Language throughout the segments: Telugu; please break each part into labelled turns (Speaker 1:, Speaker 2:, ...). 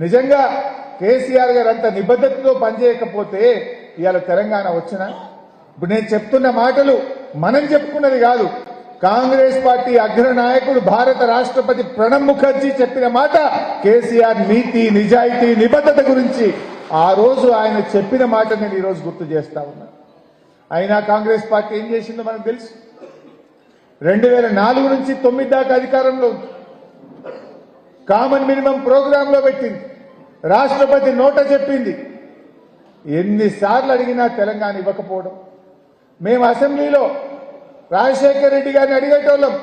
Speaker 1: నిజంగా కేసీఆర్ గారు అంత నిబద్ధతతో పనిచేయకపోతే ఇవాళ తెలంగాణ వచ్చిన? ఇప్పుడు నేను చెప్తున్న మాటలు మనం చెప్పుకున్నది కాదు. కాంగ్రెస్ పార్టీ అగ్రనాయకుడు భారత రాష్ట్రపతి ప్రణబ్ ముఖర్జీ చెప్పిన మాట కేసీఆర్ నీతి నిజాయితీ నిబద్ధత గురించి ఆ రోజు ఆయన చెప్పిన మాట నేను ఈరోజు గుర్తు చేస్తా ఉన్నా. అయినా కాంగ్రెస్ పార్టీ ఏం చేసిందో మనకు తెలుసు. రెండు వేల నాలుగు నుంచి తొమ్మిది దాకా అధికారంలో ఉంది. కామన్ మినిమం ప్రోగ్రామ్లో పెట్టింది. రాష్ట్రపతి నోట చెప్పింది. ఎన్నిసార్లు అడిగినా తెలంగాణ ఇవ్వకపోవడం. మేము అసెంబ్లీలో రాజశేఖర్ రెడ్డి గారిని అడిగేటోళ్ళం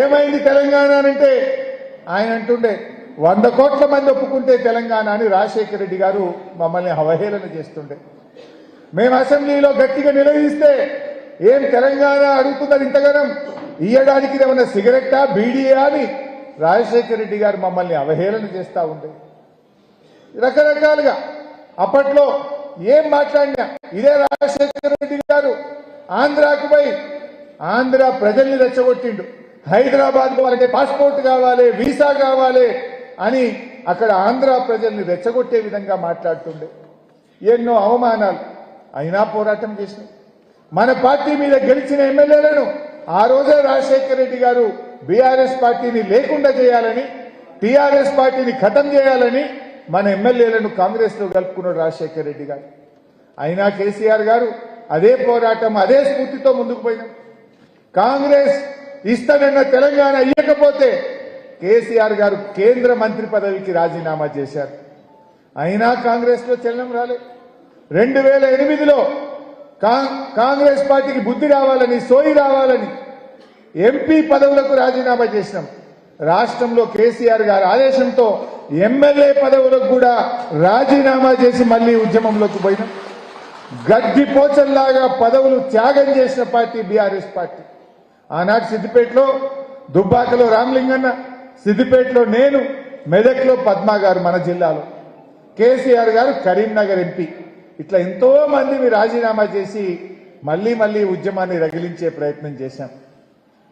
Speaker 1: ఏమైంది తెలంగాణ అంటే ఆయన అంటుండే వంద కోట్ల మంది ఒప్పుకుంటే తెలంగాణ అని రాజశేఖర్ రెడ్డి గారు మమ్మల్ని అవహేళన చేస్తుండే. మేము అసెంబ్లీలో గట్టిగా నిలదీస్తే ఏం తెలంగాణ అడుగుతున్నది ఇంతగానం? ఇయ్యడానికి ఏమన్నా సిగరెట్టా బీడీయా అని రాజశేఖర రెడ్డి గారు మమ్మల్ని అవహేళన చేస్తూ ఉండే. రకరకాలుగా అప్పట్లో ఏం మాట్లాడినా ఇదే రాజశేఖర రెడ్డి గారు ఆంధ్రాకు పోయి ఆంధ్ర ప్రజల్ని రెచ్చగొట్టిండు. హైదరాబాద్ వాళ్ళకి పాస్పోర్ట్ కావాలి వీసా కావాలి అని అక్కడ ఆంధ్ర ప్రజల్ని రెచ్చగొట్టే విధంగా మాట్లాడుతుండే. ఎన్నో అవమానాలు అయినా పోరాటం చేసినాం మన పార్టీ మీద గెలిచిన ఎమ్మెల్యేలను ఆ రోజే రాజశేఖర రెడ్డి గారు బీఆర్ఎస్ పార్టీని లేకుండా చేయాలని టీఆర్ఎస్ పార్టీని ఖతం చేయాలని మన ఎమ్మెల్యేలను కాంగ్రెస్లో కలుపుకున్నాడు రాజశేఖర రెడ్డి గారు. అయినా కేసీఆర్ గారు అదే పోరాటం అదే స్ఫూర్తితో ముందుకు పోయినాం కాంగ్రెస్ ఇస్తానన్న తెలంగాణ ఇవ్వకపోతే కేసీఆర్ గారు కేంద్ర మంత్రి పదవికి రాజీనామా చేశారు. అయినా కాంగ్రెస్లో చలనం రాలే. రెండు వేల ఎనిమిదిలో కాంగ్రెస్ పార్టీకి బుద్ధి రావాలని సోయి రావాలని ఎంపీ పదవులకు రాజీనామా చేసినాం. రాష్ట్రంలో కేసీఆర్ గారి ఆదేశంతో ఎమ్మెల్యే పదవులకు కూడా రాజీనామా చేసి మళ్ళీ ఉద్యమంలోకి పోయినాం. గడ్డి పోచల్లాగా పదవులు త్యాగం చేసిన పార్టీ బీఆర్ఎస్ పార్టీ. ఆనాడు సిద్దిపేటలో దుబ్బాకలో రామలింగన్న సిద్దిపేటలో నేను మెదక్లో పద్మా గారు మన జిల్లాలో. కేసీఆర్ గారు కరీంనగర్ ఎంపీ. ఇట్లా ఎంతో మందిని రాజీనామా చేసి మళ్ళీ మళ్ళీ ఉద్యమాన్ని రగిలించే ప్రయత్నం చేశాం.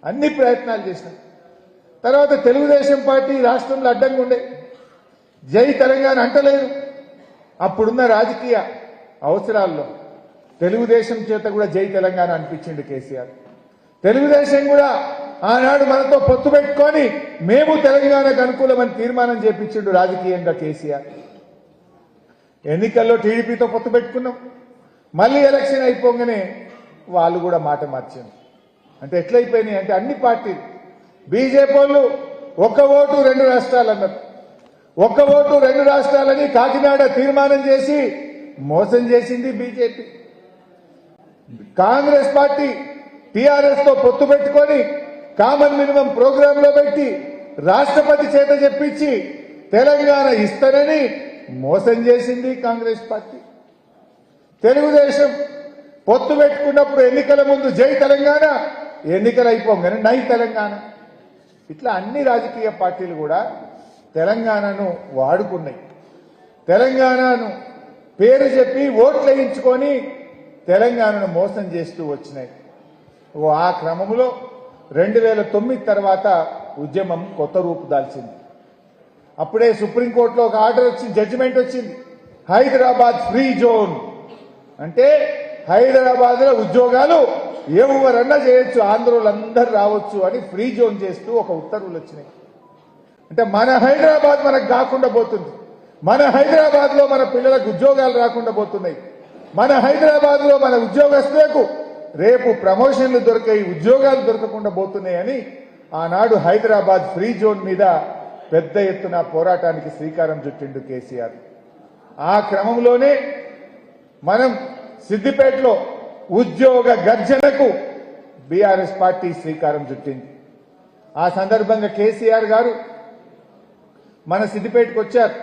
Speaker 1: అన్ని ప్రయత్నాలు చేశాం. తర్వాత తెలుగుదేశం పార్టీ రాష్ట్రంలో అడ్డంగా ఉండే. జై తెలంగాణ అంటలేదు. అప్పుడున్న రాజకీయ అవసరాల్లో తెలుగుదేశం చేత కూడా జై తెలంగాణ అనిపించింది కేసీఆర్. తెలుగుదేశం కూడా ఆనాడు మనతో పొత్తు పెట్టుకొని మేము తెలంగాణకు అనుకూలమని తీర్మానం చేపించిండు రాజకీయంగా కేసీఆర్. ఎన్నికల్లో టీడీపీతో పొత్తు పెట్టుకున్నాం. మళ్ళీ ఎలక్షన్ అయిపోగానే వాళ్ళు కూడా మాట మార్చారు అంటే ఎట్లయిపోయినాయి అంటే అన్ని పార్టీలు బీజేపీ వాళ్ళు ఒక్క ఓటు రెండు రాష్ట్రాలు అన్నారు. ఒక్క ఓటు రెండు రాష్ట్రాలని కాకినాడ తీర్మానం చేసి మోసం చేసింది బీజేపీ. కాంగ్రెస్ పార్టీ టీఆర్ఎస్తో పొత్తు పెట్టుకొని కామన్ మినిమం ప్రోగ్రామ్లో పెట్టి రాష్ట్రపతి చేత చెప్పించి తెలంగాణ ఇస్తానని మోసం చేసింది కాంగ్రెస్ పార్టీ. తెలుగుదేశం పొత్తు పెట్టుకున్నప్పుడు ఎన్నికల ముందు జై తెలంగాణ ఎన్నికలు అయిపోగానే నై తెలంగాణ. ఇట్లా అన్ని రాజకీయ పార్టీలు కూడా తెలంగాణను వాడుకున్నాయి. తెలంగాణను పేరు చెప్పి ఓట్లు వేయించుకొని తెలంగాణను మోసం చేస్తూ వచ్చినాయి. ఓ ఆ క్రమంలో రెండు వేల తొమ్మిది తర్వాత ఉద్యమం కొత్త రూపు దాల్చింది. అప్పుడే సుప్రీంకోర్టులో ఒక ఆర్డర్ వచ్చింది జడ్జిమెంట్ వచ్చింది. Hyderabad free zone. అంటే హైదరాబాద్లో ఉద్యోగాలు ఎవరన్నా చేయొచ్చు ఆంధ్రోళ్ళందరూ రావచ్చు అని ఫ్రీ జోన్ చేస్తూ ఒక ఉత్తర్వులు వచ్చినాయి. అంటే మన హైదరాబాద్ మనకు కాకుండా పోతుంది. మన హైదరాబాద్లో మన పిల్లలకు ఉద్యోగాలు రాకుండా పోతున్నాయి. మన హైదరాబాద్లో మన ఉద్యోగస్తులకు రేపు ప్రమోషన్లు దొరికాయి ఉద్యోగాలు దొరకకుండా పోతున్నాయని ఆనాడు హైదరాబాద్ ఫ్రీ జోన్ మీద పెద్ద ఎత్తున పోరాటానికి శ్రీకారం చుట్టిండు కేసీఆర్. ఆ క్రమంలోనే మనం సిద్దిపేటలో ఉద్యోగ గర్జనకు బీఆర్ఎస్ పార్టీ శ్రీకారం చుట్టింది. ఆ సందర్భంగా కేసీఆర్ గారు మన సిద్దిపేటకు వచ్చారు.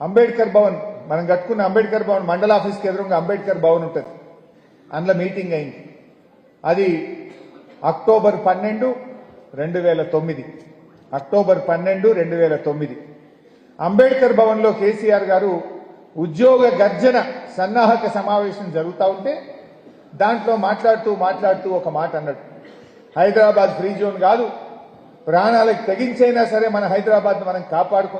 Speaker 1: అంబేద్కర్ భవన్ మనం కట్టుకున్న అంబేద్కర్ భవన్ మండల ఆఫీస్కి ఎదురుగా అంబేద్కర్ భవన్ ఉంటుంది. అందులో మీటింగ్ అయింది. అది అక్టోబర్ పన్నెండు రెండు వేల తొమ్మిది. అక్టోబర్ పన్నెండు రెండు వేల తొమ్మిది. అంబేద్కర్ భవన్లో కేసీఆర్ గారు ఉద్యోగ గర్జన సన్నాహక సమావేశం జరుగుతూ ఉంటే దాంట్లో మాట్లాడుతూ మాట్లాడుతూ ఒక మాట అన్నాడు. హైదరాబాద్ ఫ్రీ జోన్ కాదు. ప్రాణాలకు తెగించైనా సరే మన హైదరాబాద్ మనం కాపాడుకుందాం.